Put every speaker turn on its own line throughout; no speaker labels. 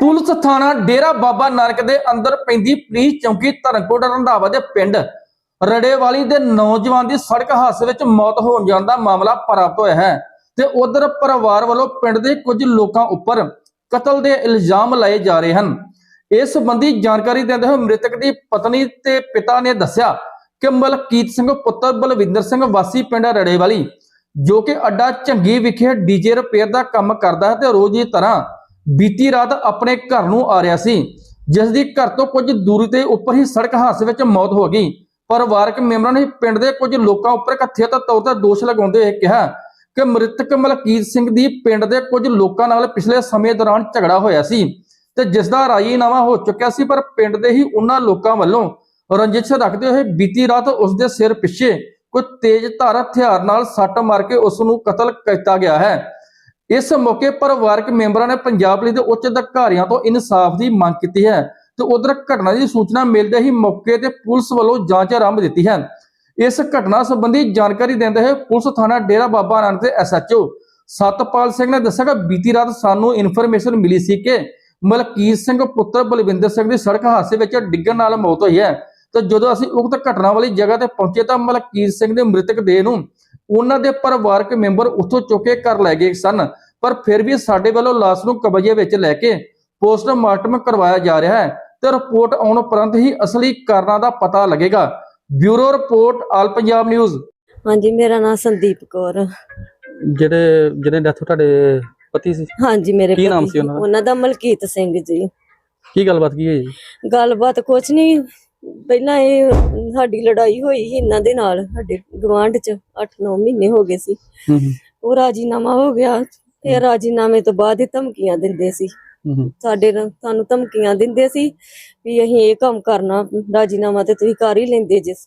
Police ਥਾਣਾ ਡੇਰਾ ਬਾਬਾ ਨਾਨਕ ਦੇ ਅੰਦਰ ਪੈਂਦੀ ਪੁਲਿਸ ਚੌਂਕੀ ਧਰਮਕੋਟ ਰੰਧਾਵਾ ਦੇ ਪਿੰਡ ਰੜੇਵਾਲੀ ਦੇ ਨੌਜਵਾਨ ਦੀ ਸੜਕ ਹਾਦਸੇ ਵਿੱਚ ਮੌਤ ਹੋਣ ਜਾਣ ਦਾ ਮਾਮਲਾ ਪ੍ਰਾਪਤ ਹੋਇਆ ਹੈ ਤੇ ਉਧਰ ਪਰਿਵਾਰ ਵੱਲੋਂ ਪਿੰਡ ਦੇ ਕੁਝ ਲੋਕਾਂ ਉੱਪਰ ਕਤਲ ਦੇ ਇਲਜ਼ਾਮ ਲਾਏ ਜਾ ਰਹੇ ਹਨ। ਇਸ ਸੰਬੰਧੀ ਜਾਣਕਾਰੀ ਦਿੰਦੇ ਹੋਏ ਮ੍ਰਿਤਕ ਦੀ ਪਤਨੀ ਤੇ ਪਿਤਾ ਨੇ ਦੱਸਿਆ ਕਿ ਮਲਕੀਤ ਸਿੰਘ, ਪੁੱਤਰ ਬਲਵਿੰਦਰ ਸਿੰਘ ਵਾਸੀ ਪਿੰਡ ਰੜੇਵਾਲੀ, ਜੋ ਕਿ ਅੱਡਾ ਝੰਗੀ ਵਿਖੇ ਡੀਜੇ ਰਿਪੇਅਰ ਦਾ ਕੰਮ ਕਰਦਾ ਹੈ ਤੇ ਰੋਜ਼ ਦੀ ਤਰ੍ਹਾਂ ਬੀਤੀ ਰਾਤ ਆਪਣੇ ਘਰ ਨੂੰ ਆ ਰਿਹਾ ਸੀ ਜਿਸ ਦੀ ਘਰ ਤੋਂ ਕੁਝ ਦੂਰੀ ਤੇ ਉੱਪਰ ਹੀ ਸੜਕ ਹਾਦਸੇ ਵਿੱਚ ਮੌਤ ਹੋ ਗਈ। ਪਰਿਵਾਰਕ ਮੈਂਬਰਾਂ ਨੇ ਪਿੰਡ ਦੇ ਕੁਝ ਲੋਕਾਂ ਉੱਪਰ ਕਥਿਤ ਤੌਰ ਤੇ ਦੋਸ਼ ਲਗਾਉਂਦੇ ਹੋਏ ਕਿਹਾ ਕਿ ਮ੍ਰਿਤਕ ਮਲਕੀਤ ਸਿੰਘ ਦੀ ਪਿੰਡ ਦੇ ਕੁਝ ਲੋਕਾਂ ਨਾਲ ਪਿਛਲੇ ਸਮੇਂ ਦੌਰਾਨ ਝਗੜਾ ਹੋਇਆ ਸੀ ਤੇ ਜਿਸ ਦਾ ਰਾਜੀਨਾਮਾ ਹੋ ਚੁੱਕਿਆ ਸੀ, ਪਰ ਪਿੰਡ ਦੇ ਹੀ ਉਹਨਾਂ ਲੋਕਾਂ ਵੱਲੋਂ ਰੰਜਿਸ਼ ਰੱਖਦੇ ਹੋਏ ਬੀਤੀ ਰਾਤ ਉਸ ਦੇ ਸਿਰ ਪਿੱਛੇ ਕੋਈ ਤੇਜ਼ ਧਾਰ ਹਥਿਆਰ ਨਾਲ ਸੱਟ ਮਾਰ ਕੇ ਉਸ ਨੂੰ ਕਤਲ ਕੀਤਾ ਗਿਆ ਹੈ। ਇਸ ਮੌਕੇ ਪਰਿਵਾਰਕ ਮੈਂਬਰਾਂ ਨੇ ਪੰਜਾਬ ਪੁਲਿਸ ਦੇ ਉੱਚ ਅਧਿਕਾਰੀਆਂ ਤੋਂ ਇਨਸਾਫ ਦੀ ਮੰਗ ਕੀਤੀ ਹੈ ਤੇ ਉਧਰ ਘਟਨਾ ਦੀ ਸੂਚਨਾ ਮਿਲਦੇ ਹੀ ਮੌਕੇ ਤੇ ਪੁਲਿਸ ਵੱਲੋਂ ਜਾਂਚ ਆਰੰਭ ਦਿੱਤੀ ਹੈ। ਇਸ ਘਟਨਾ ਸੰਬੰਧੀ ਜਾਣਕਾਰੀ ਦਿੰਦੇ ਹੋਏ ਪੁਲਿਸ ਥਾਣਾ ਡੇਰਾ ਬਾਬਾ ਨਾਨਕ ਦੇ ਐਸਐਚਓ ਸਤਪਾਲ ਸਿੰਘ ਨੇ ਦੱਸਿਆ ਕਿ ਬੀਤੀ ਰਾਤ ਸਾਨੂੰ ਇਨਫੋਰਮੇਸ਼ਨ ਮਿਲੀ ਸੀ ਕਿ ਮਲਕੀਤ ਸਿੰਘ ਪੁੱਤਰ ਬਲਵਿੰਦਰ ਸਿੰਘ ਦੀ ਸੜਕ ਹਾਦਸੇ ਵਿੱਚ ਡਿੱਗਣ ਨਾਲ ਮੌਤ ਹੋਈ ਹੈ ਤੇ ਜਦੋਂ ਅਸੀਂ ਉਕਤ ਘਟਨਾ ਵਾਲੀ ਜਗ੍ਹਾ ਤੇ ਪਹੁੰਚੇ ਤਾਂ ਮਲਕੀਤ ਸਿੰਘ ਦੇ ਮ੍ਰਿਤਕ ਦੇਹ ਨੂੰ ਉਹਨਾਂ ਦੇ ਪਰਿਵਾਰਕ ਮੈਂਬਰ ਉੱਥੋਂ ਚੁੱਕ ਕੇ ਘਰ ਲੈ ਗਏ ਸਨ ਪਰ ਫਿਰ ਵੀ ਸਾਡੇ ਵੱਲੋਂ ਲਾਸ਼ ਨੂੰ ਕਬਜ਼ੇ ਵਿੱਚ ਲੈ ਕੇ ਪੋਸਟਮਾਰਟਮ ਕਰਵਾਇਆ ਜਾ ਰਿਹਾ ਹੈ ਤੇ ਰਿਪੋਰਟ ਆਉਣ ਉਪਰੰਤ ਹੀ ਅਸਲੀ ਕਾਰਨਾਂ ਦਾ ਪਤਾ ਲੱਗੇਗਾ। Bureau report all Punjab news.
ਹਾਂਜੀ ਮੇਰਾ ਨਾਮ ਸੰਦੀਪ ਕੌਰ।
ਜਿਹੜੇ ਜਿਹੜੇ ਡੈਥ ਤੁਹਾਡੇ ਪਤੀ ਸੀ?
ਹਾਂਜੀ ਮੇਰੇ
ਕੀ ਨਾਮ
ਪਤੀ-
ਸੀ ਉਹਨਾਂ ਦਾ?
ਉਹਨਾਂ ਦਾ ਮਲਕੀਤ ਸਿੰਘ ਜੀ।
ਕੀ ਗੱਲਬਾਤ ਕੀ ਹੋਈ ਜੀ?
ਗੱਲਬਾਤ ਕੁਛ ਨਹੀਂ ਪਹਿਲਾਂ ਇਹ ਸਾਡੀ ਲੜਾਈ ਹੋਈ ਸੀ ਇਹਨਾਂ ਦੇ ਨਾਲ ਸਾਡੇ ਗਵਾਂਢ ਚ 8-9 ਮਹੀਨੇ ਹੋ ਗਏ ਸੀ।
ਹੂੰ ਹੂੰ,
ਉਹ ਰਾਜੀਨਾਮਾ ਹੋ ਗਿਆ ਤੇ ਰਾਜੀਨਾਮੇ ਤੋਂ ਬਾਅਦ ਇਹ ਧਮਕੀਆਂ ਦਿੰਦੇ ਸੀ।
ਹੂੰ ਹੂੰ,
ਸਾਡੇ ਨਾਲ ਸਾਨੂੰ ਧਮਕੀਆਂ ਦਿੰਦੇ ਸੀ ਵੀ ਅਸੀਂ ਇਹ ਕੰਮ ਕਰਨਾ ਰਾਜੀਨਾਮਾ ਤੇ ਤੁਸੀਂ ਕਰ ਹੀ ਲੈਂਦੇ ਜਿਸ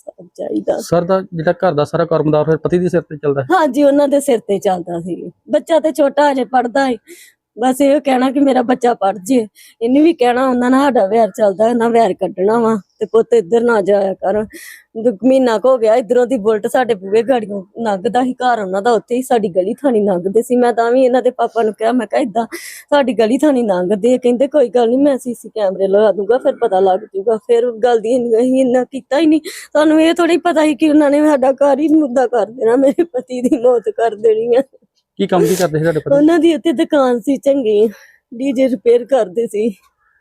ਸਭ ਚਾਹੀਦਾ
ਸਰ ਦਾ ਜਿਹੜਾ ਘਰ ਦਾ ਸਾਰਾ ਕਾਰੋਬਾਰ ਫਿਰ ਪਤੀ ਦੇ ਸਿਰ ਤੇ ਚੱਲਦਾ ਹੈ
ਹਾਂਜੀ ਉਹਨਾਂ ਦੇ ਸਿਰ ਤੇ ਚੱਲਦਾ ਸੀ। ਬੱਚਾ ਤੇ ਛੋਟਾ ਹਜੇ ਪੜਦਾ ਹੈ ਬਸ ਇਹ ਕਹਿਣਾ ਕਿ ਮੇਰਾ ਬੱਚਾ ਪੜ ਜੇ। ਇਹਨੇ ਵੀ ਕਹਿਣਾ, ਉਹਨਾਂ ਨਾਲ ਸਾਡਾ ਵੈਰ ਚੱਲਦਾ, ਇਹਨਾਂ ਵੈਰ ਕੱਢਣਾ ਵਾ। ਤੇ ਪੁੱਤ ਇੱਧਰ ਨਾ ਜਾਇਆ ਕਰ। ਮਹੀਨਾ ਹੋ ਗਿਆ, ਇਧਰੋਂ ਦੀ ਬੁਲਟ ਸਾਡੇ ਬੂਹੇ ਗਾੜੀਆਂ ਲੰਘਦਾ ਸੀ, ਘਰ ਉਹਨਾਂ ਦਾ ਉੱਥੇ ਹੀ, ਸਾਡੀ ਗਲੀ ਥਾਣੀ ਲੰਘਦੇ ਸੀ। ਮੈਂ ਤਾਂ ਵੀ ਇਹਨਾਂ ਦੇ ਪਾਪਾ ਨੂੰ ਕਿਹਾ, ਮੈਂ ਕਿਹਾ ਇਦਾਂ ਸਾਡੀ ਗਲੀ ਥਾਣੀ ਲੰਘਦੇ ਕਹਿੰਦੇ ਕੋਈ ਗੱਲ ਨਹੀਂ ਮੈਂ ਸੀਸੀ ਕੈਮਰੇ ਲਗਾ ਦੂੰਗਾ, ਫਿਰ ਪਤਾ ਲੱਗ ਜੂਗਾ। ਫਿਰ ਗੱਲ ਦੀ ਅਸੀਂ ਇੰਨਾ ਕੀਤਾ ਹੀ ਨਹੀਂ ਸਾਨੂੰ ਇਹ ਥੋੜੀ ਪਤਾ ਹੀ ਕਿ ਉਹਨਾਂ ਨੇ ਸਾਡਾ ਘਰ ਹੀ ਮੁੱਦਾ ਕਰ ਦੇਣਾ, ਮੇਰੇ ਪਤੀ ਦੀ ਮੌਤ ਕਰ ਦੇਣੀ ਆ।
ਕੀ ਕੰਮ ਕੀ ਕਰਦੇ ਸੀ ਤੁਹਾਡੇ ਪਤੀ?
ਉਹਨਾਂ ਦੀ ਉੱਥੇ ਦੁਕਾਨ ਸੀ ਚੰਗੀ ਡੀਜੇ ਰਿਪੇਅਰ ਕਰਦੇ ਸੀ।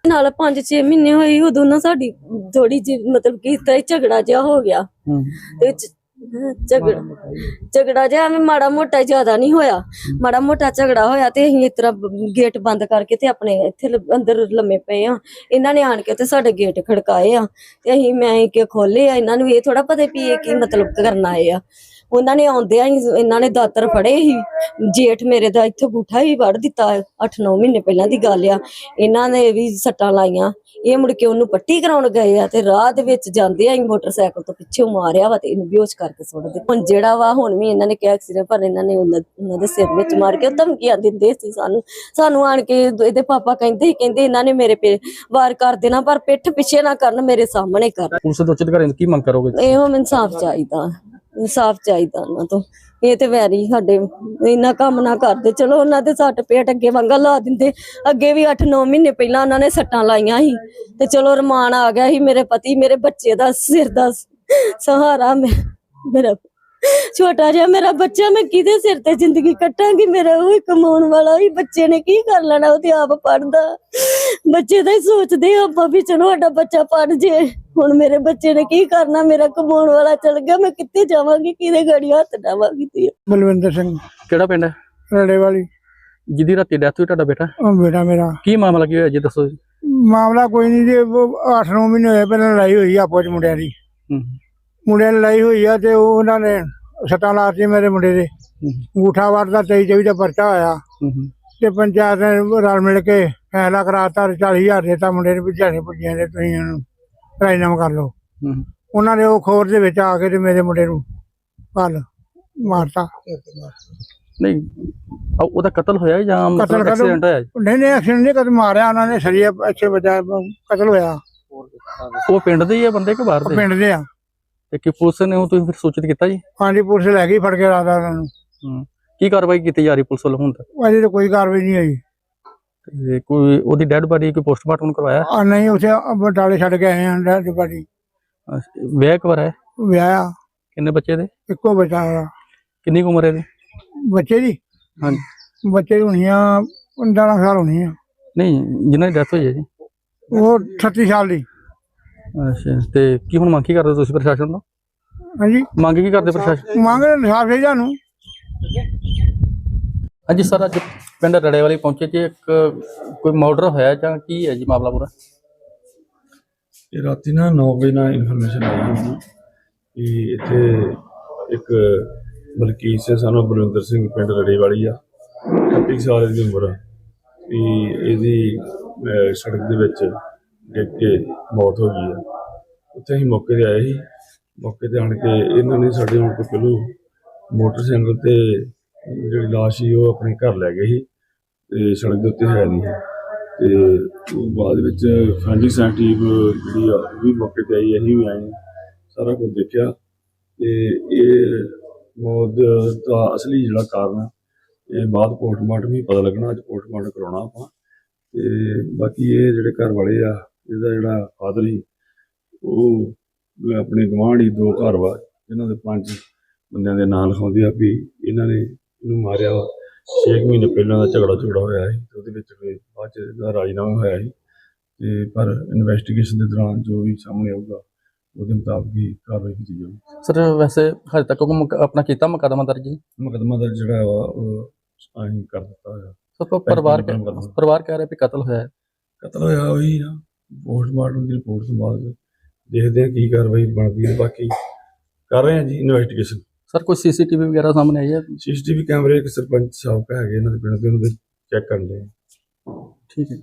ਨਾਲ 5-6 ਮਹੀਨੇ ਹੋਏ ਉਦੋਂ ਨਾ ਸਾਡੀ ਥੋੜੀ ਜਿਹੀ ਮਤਲਬ ਕਿ ਇਸ ਤਰ੍ਹਾਂ ਹੀ ਝਗੜਾ ਜਿਹਾ ਹੋ ਗਿਆ।
ਹੂੰ।
ਤੇ ਚ- ਝਗੜਾ ਝਗੜਾ ਜਿਹਾ ਐਵੇਂ ਮਾੜਾ ਮੋਟਾ ਜ਼ਿਆਦਾ ਨਹੀਂ ਹੋਇਆ। ਮਾੜਾ ਮੋਟਾ ਝਗੜਾ ਹੋਇਆ ਤੇ ਅਸੀਂ ਇਸ ਤਰ੍ਹਾਂ ਬ- ਗੇਟ ਬੰਦ ਕਰਕੇ ਤੇ ਆਪਣੇ ਇੱਥੇ ਲ- ਅੰਦਰ ਲੰਮੇ ਪਏ ਆ। ਇਹਨਾਂ ਨੇ ਆਣ ਕੇ ਤੇ ਸਾਡੇ ਗੇਟ ਖੜਕਾਏ ਆ ਤੇ ਅਸੀਂ ਮੈਂ ਕਿ ਖੋਲੇ ਆ। ਇਹਨਾਂ ਨੂੰ ਇਹ ਥੋੜਾ ਪਤਾ ਵੀ ਇਹ ਕੀ ਮਤਲਬ ਕਰਨ ਆਏ ਆ। ਉਹਨਾਂ ਨੇ ਆਉਂਦਿਆਂ ਹੀ ਇਹਨਾਂ ਨੇ ਦਾਤਰ ਫੜੇ ਸੀ ਜੇਠ ਮੇਰੇ ਦਾ ਇੱਥੇ ਗੁੱਠਾ ਹੀ ਵੜ ਦਿੱਤਾ 8-9 ਮਹੀਨੇ ਪਹਿਲਾਂ ਦੀ ਗੱਲ ਆ। ਇਹਨਾਂ ਨੇ ਵੀ ਸੱਟਾਂ ਲਾਈਆਂ। ਇਹ ਮੁੜ ਕੇ ਉਹਨੂੰ ਪੱਟੀ ਕਰਾਉਣ ਗਏ ਆ ਤੇ ਰਾਹ ਦੇ ਵਿੱਚ ਜਾਂਦੇ ਆ ਹੀ ਮੋਟਰਸਾਈਕਲ ਤੋਂ ਪਿੱਛੇ ਮਾਰਿਆ ਵਾ ਤੇ ਇਹਨੂੰ ਬੇਹੋਸ਼ ਕਰਕੇ ਸੁੱਟ ਹੁਣ ਜਿਹੜਾ ਵਾ ਹੁਣ ਵੀ ਇਹਨਾਂ ਨੇ ਕਿਹਾ ਐਕਸੀਡੈਂਟ ਪਰ ਇਹਨਾਂ ਨੇ ਉਹਨਾਂ ਦੇ ਸਿਰ ਵਿੱਚ ਮਾਰ ਕੇ ਧਮਕੀਆਂ ਦਿੰਦੇ ਸੀ ਸਾਨੂੰ। ਸਾਨੂੰ ਆਣ ਕੇ ਇਹਦੇ ਪਾਪਾ ਕਹਿੰਦੇ ਕਹਿੰਦੇ ਇਹਨਾਂ ਨੇ ਮੇਰੇ ਪੇ ਵਾਰ ਕਰ ਦੇਣਾ ਪਰ ਪਿੱਠ ਪਿੱਛੇ ਨਾ ਕਰਨ ਮੇਰੇ ਸਾਹਮਣੇ ਕਰਨ
ਪੁਲਿਸ ਦੇ ਉੱਚ ਅਧਿਕਾਰੀਆਂ ਤੋਂ ਕੀ ਮੰਗ ਕਰੋਗੇ?
ਇਹੋ ਇਨਸਾਫ ਚਾਹੀਦਾ ਇਨਸਾਫ ਚਾਹੀਦਾ ਉਹਨਾਂ ਤੋਂ। ਇਹ ਤੇ ਵੈਰੀ ਸਾਡੇ ਇੰਨਾ ਕੰਮ ਨਾ ਕਰਦੇ। ਚਲੋ ਉਹਨਾਂ ਦੇ ਸੱਟ ਪੇਟ ਅੱਗੇ ਵਾਂਗਾ ਲਾ ਦਿੰਦੇ। ਅੱਗੇ ਵੀ 8-9 ਮਹੀਨੇ ਪਹਿਲਾਂ ਉਹਨਾਂ ਨੇ ਸੱਟਾਂ ਲਾਈਆਂ ਸੀ। ਤੇ ਚਲੋ ਰਮਾਨ ਆ ਗਿਆ ਸੀ ਮੇਰੇ ਪਤੀ ਮੇਰੇ ਬੱਚੇ ਦਾ ਸਿਰ ਦਾ ਸਹਾਰਾ ਮੈਂ ਮੇਰਾ ਛੋਟਾ ਜਿਹਾ ਮੇਰਾ ਬੱਚਾ ਮੈਂ ਕਿਹਦੇ ਸਿਰ ਤੇ ਜ਼ਿੰਦਗੀ ਕੱਟਾਂਗੀ? ਮੇਰਾ ਉਹ ਹੀ ਕਮਾਉਣ ਵਾਲਾ ਹੀ ਬੱਚੇ ਨੇ ਕੀ ਕਰ ਲੈਣਾ ਉਹ ਤੇ ਆਪ ਪੜਦਾ ਬੱਚੇ ਦਾ ਹੀ ਸੋਚਦੇ ਆ ਆਪਾਂ ਵੀ ਚਲੋ ਸਾਡਾ ਬੱਚਾ ਪੜ ਜੇ। ਹੁਣ ਮੇਰੇ ਬੱਚੇ ਨੇ ਕੀ ਕਰਨਾ ਮੇਰਾ ਕਮਾਉਣ ਵਾਲਾ ਚਲ ਗਿਆ ਮੈਂ ਕਿੱਥੇ ਜਾਵਾਂਗੀ ਕਿਹਦੇ ਗਾੜੀ ਹੱਥ ਡਾਵਾਂਗੀ ਤੇ
ਬਲਵਿੰਦਰ ਸਿੰਘ।
ਕਿਹੜਾ ਪਿੰਡ ਹੈ?
ਰੜੇ ਵਾਲੀ
ਜਿਹਦੀ ਰਾਤੀ ਡੈਥ ਹੋਈ ਤੁਹਾਡਾ ਬੇਟਾ?
ਉਹ ਬੇਟਾ ਮੇਰਾ।
ਕੀ ਮਾਮਲਾ ਕੀ ਹੋਇਆ ਜੀ ਦੱਸੋ ਜੀ।
ਮਾਮਲਾ ਕੋਈ ਨਹੀਂ ਜੀ 8-9 ਮਹੀਨੇ ਹੋਏ ਪਹਿਲਾਂ ਲੜਾਈ ਹੋਈ ਆ ਆਪਸ ਚ ਮੁੰਡਿਆਂ ਦੀ।
ਹੂੰ।
ਮੁੰਡਿਆਂ ਦੀ ਲੜਾਈ ਹੋਈ ਆ ਤੇ ਉਹ ਉਹਨਾਂ ਨੇ ਸੱਟਾਂ ਲਾਤੀ ਮੇਰੇ ਮੁੰਡੇ ਦੇ। ਅੰਗੂਠਾ ਵਾਰ ਦਾ 23 24 ਦਾ ਪਰਚਾ ਹੋਇਆ। ਤੇ ਪੰਚਾਇਤ ਨੇ ਰਲ ਮਿਲ ਕੇ ਫੈਸਲਾ ਕਰਾਤਾ 40000 ਦੇਤਾ ਮੁੰਡੇ ਨੂੰ ਦਿਹਾੜੀ ਪੁੱਜੀਆਂ ਦੇ ਤੁਸੀਂ ਇਹਨੂੰ ਰਾਜਨਾਮਾ ਕਰ ਲਓ। ਉਹਨਾਂ ਨੇ ਉਹ ਖੋਰ ਦੇ ਵਿੱਚ ਆ ਕੇ ਤੇ ਮੇਰੇ ਮੁੰਡੇ ਨੂੰ ਕੱਲ ਮਾਰਤਾ।
ਨਹੀਂ ਉਹ- ਉਹਦਾ ਕਤਲ ਹੋਇਆ ਜਾਂ
ਕਤਲ
ਮਤਲਬ ਐਕਸੀਡੈਂਟ ਹੋਇਆ?
ਨਹੀਂ ਨਹੀਂ ਐਕਸੀਡੈਂਟ ਨਹੀਂ ਕਦੇ ਮਾਰਿਆ ਉਹਨਾਂ ਨੇ ਸਰੀਆ ਅੱਛੇ ਬਚਾ ਕਤਲ ਹੋਇਆ।
ਉਹ ਪਿੰਡ ਦੇ ਹੀ ਆ ਬੰਦੇ ਕਿ ਬਾਹਰ ਦੇ?
ਪਿੰਡ ਦੇ ਆ।
ਤੇ ਕੀ ਪੁਲਿਸ ਨੇ ਉਹ ਤੁਸੀਂ ਫਿਰ ਸੂਚਿਤ ਕੀਤਾ ਜੀ?
ਹਾਂਜੀ ਪੁਲਿਸ ਲੈ ਗਈ ਫੜ ਕੇ ਰਾਦਾ ਉਹਨਾਂ ਨੂੰ।
ਹੂੰ। ਕੀ ਕਾਰਵਾਈ ਕੀਤੀ ਜਾ ਰਹੀ ਪੁਲਿਸ ਵੱਲੋਂ ਹੁਣ ਤੱਕ?
ਅਜੇ ਤਾਂ ਕੋਈ ਕਾਰਵਾਈ ਨਹੀਂ ਹੋਈ।
ਤੇ ਕੋਈ ਉਹਦੀ ਡੈੱਡ ਬਾਡੀ ਕੋਈ ਪੋਸਟਮਾਰਟਮ ਕਰਵਾਇਆ?
ਆ ਨਹੀਂ ਉਥੇ ਬਟਾਲੇ ਛੱਡ ਕੇ ਆਏ ਆਂ ਡੈਡ ਬਾਡੀ।
ਅੱਛਾ, ਵਿਆਹ ਕਵਰ ਹੈ
ਵਿਆਹ
ਕਿੰਨੇ ਬੱਚੇ ਦੇ?
ਇੱਕੋ ਬੱਚਾ ਉਹਦਾ।
ਕਿੰਨੀ ਕੁ ਉਮਰ ਹੈ ਇਹਦੀ?
ਬੱਚੇ ਦੀ?
ਹਾਂਜੀ।
ਬੱਚੇ ਦੀ ਹੋਣੀ ਆ 15 ਸਾਲ ਹੋਣੀ ਆ।
ਨਹੀਂ ਜਿਨ੍ਹਾਂ ਦੀ ਡੈਥ ਹੋਈ ਹੈ ਜੀ।
ਉਹ 38 ਸਾਲ ਦੀ।
ਅੱਛਾ ਤੇ ਕੀ ਹੁਣ ਮੰਗ ਕੀ ਕਰਦੇ ਹੋ ਤੁਸੀਂ ਪ੍ਰਸ਼ਾਸਨ ਤੋਂ?
ਹਾਂਜੀ।
ਮੰਗ ਕੀ ਕਰਦੇ ਪ੍ਰਸ਼ਾਸਨ?
ਮੰਗ ਇਨਸਾਫ ਹੈ ਸਾਨੂੰ।
ਹਾਂਜੀ ਸਰ ਅੱਜ ਪਿੰਡ ਰੜੇ ਵਾਲੇ ਪਹੁੰਚੇ ਜੀ ਇੱਕ ਕੋਈ ਮਰਡਰ ਹੋਇਆ ਜਾਂ ਕੀ ਹੈ ਜੀ ਮਾਮਲਾ ਪੂਰਾ?
ਇਹ ਰਾਤੀ ਨਾ 9 ਵਜੇ ਨਾਲ ਇਨਫੋਰਮੇਸ਼ਨ ਆਈ ਸੀ ਕਿ ਇੱਥੇ ਇੱਕ ਬਲਕੀਤ ਸਿੰਘ ਸਾਨੂੰ ਬਲਵਿੰਦਰ ਸਿੰਘ ਪਿੰਡ ਰੜੇਵਾਲੀ ਆ। 38 ਸਾਲ ਦੀ ਉਮਰ ਆ। ਵੀ ਇਹਦੀ ਸੜਕ ਦੇ ਵਿੱਚ ਡਿੱਗ ਕੇ ਮੌਤ ਹੋ ਗਈ ਆ ਉੱਥੇ ਅਸੀਂ ਮੌਕੇ ਤੇ ਆਏ ਸੀ। ਮੌਕੇ ਤੇ ਆਣ ਕੇ ਇਹਨਾਂ ਨੇ ਸਾਡੇ ਆਉਣ ਤੋਂ ਪਹਿਲਾਂ ਮੋਟਰਸਾਈਕਲ ਤੇ ਜਿਹੜੀ ਲਾਸ਼ ਸੀ ਉਹ ਆਪਣੇ ਘਰ ਲੈ ਗਏ ਸੀ ਤੇ ਸੜਕ ਦੇ ਉੱਤੇ ਹੈ ਨਹੀਂ ਸੀ। ਤੇ ਬਾਅਦ ਵਿੱਚ ਫਾਂਜੀ ਸਾਂ ਟੀਮ ਜਿਹੜੀ ਆ ਉਹ ਵੀ ਮੌਕੇ ਤੇ ਆਈ ਅਸੀਂ ਵੀ ਆਏ ਸਾਰਾ ਕੁਝ ਦੇਖਿਆ ਤੇ ਇਹ ਮੌਤ ਦਾ ਅਸਲੀ ਜਿਹੜਾ ਕਾਰਨ ਆ, ਇਹ ਬਾਅਦ ਪੋਸਟਮਾਰਟਮ ਹੀ ਪਤਾ ਲੱਗਣਾ ਅੱਜ ਪੋਸਟਮਾਰਟਮ ਕਰਾਉਣਾ ਆਪਾਂ। ਤੇ ਬਾਕੀ ਇਹ ਜਿਹੜੇ ਘਰ ਵਾਲੇ ਆ ਇਹਦਾ ਜਿਹੜਾ ਫਾਦਰ ਸੀ ਉਹ ਆਪਣੇ ਗਵਾਂਢੀ ਦੋ ਘਰ ਵਾ ਇਹਨਾਂ ਦੇ ਪੰਜ ਬੰਦਿਆਂ ਦੇ ਨਾਂ ਲਿਖਾਉਂਦੇ ਆ ਵੀ ਇਹਨਾਂ ਨੇ ਇਹਨੂੰ ਮਾਰਿਆ ਵਾ। 6 ਮਹੀਨੇ ਪਹਿਲਾਂ ਦਾ ਝਗੜਾ ਝਗੜਾ ਹੋਇਆ ਸੀ ਉਹਦੇ ਵਿੱਚ ਫਿਰ ਬਾਅਦ ਚ ਇਹਦਾ ਰਾਜੀਨਾਮਾ ਹੋਇਆ ਸੀ। ਤੇ ਪਰ ਇਨਵੈਸਟੀਗੇਸ਼ਨ ਦੇ ਦੌਰਾਨ ਜੋ ਵੀ ਸਾਹਮਣੇ ਆਊਗਾ ਉਹਦੇ ਮੁਤਾਬਕ ਹੀ ਕਾਰਵਾਈ ਕੀਤੀ ਜਾਊਗੀ।
ਸਰ ਵੈਸੇ ਹਜੇ ਤੱਕ ਕੋਈ ਆਪਣਾ ਕੀਤਾ ਮੁਕੱਦਮਾ ਦਰਜ
ਮੁਕੱਦਮਾ ਦਰਜ ਜਿਹੜਾ ਵਾ ਉਹ ਅਸੀਂ ਕਰ ਦਿੱਤਾ ਹੋਇਆ।
ਸਰ ਪਰ ਪਰਿਵਾਰ। ਪਰਿਵਾਰ ਕਹਿ ਰਿਹਾ ਵੀ ਕਤਲ ਹੋਇਆ ਹੈ।
ਕਤਲ ਹੋਇਆ ਉਹੀ ਆ। ਪੋਸਟਮਾਰਟਮ ਦੀ ਰਿਪੋਰਟ ਤੋਂ ਬਾਅਦ ਦੇਖਦੇ ਆ ਕੀ ਕਾਰਵਾਈ ਬਣਦੀ ਹੈ। ਬਾਕੀ ਕਰ ਰਹੇ ਆ ਜੀ ਇਨਵੈਸਟੀਗੇਸ਼ਨ
ਸਰ ਕੋਈ ਸੀਸੀਟੀਵੀ ਵਗੈਰਾ ਸਾਹਮਣੇ ਆਈ ਹੈ?
ਸੀਸੀਟੀਵੀ ਕੈਮਰੇ ਇੱਕ ਸਰਪੰਚ ਸਾਹਿਬ ਹੈਗੇ ਇਹਨਾਂ ਦੇ ਪਿੰਡ ਦੇ ਉਹਨਾਂ ਦੇ ਚੈੱਕ ਕਰਨ ਦੇ।
ਠੀਕ ਹੈ।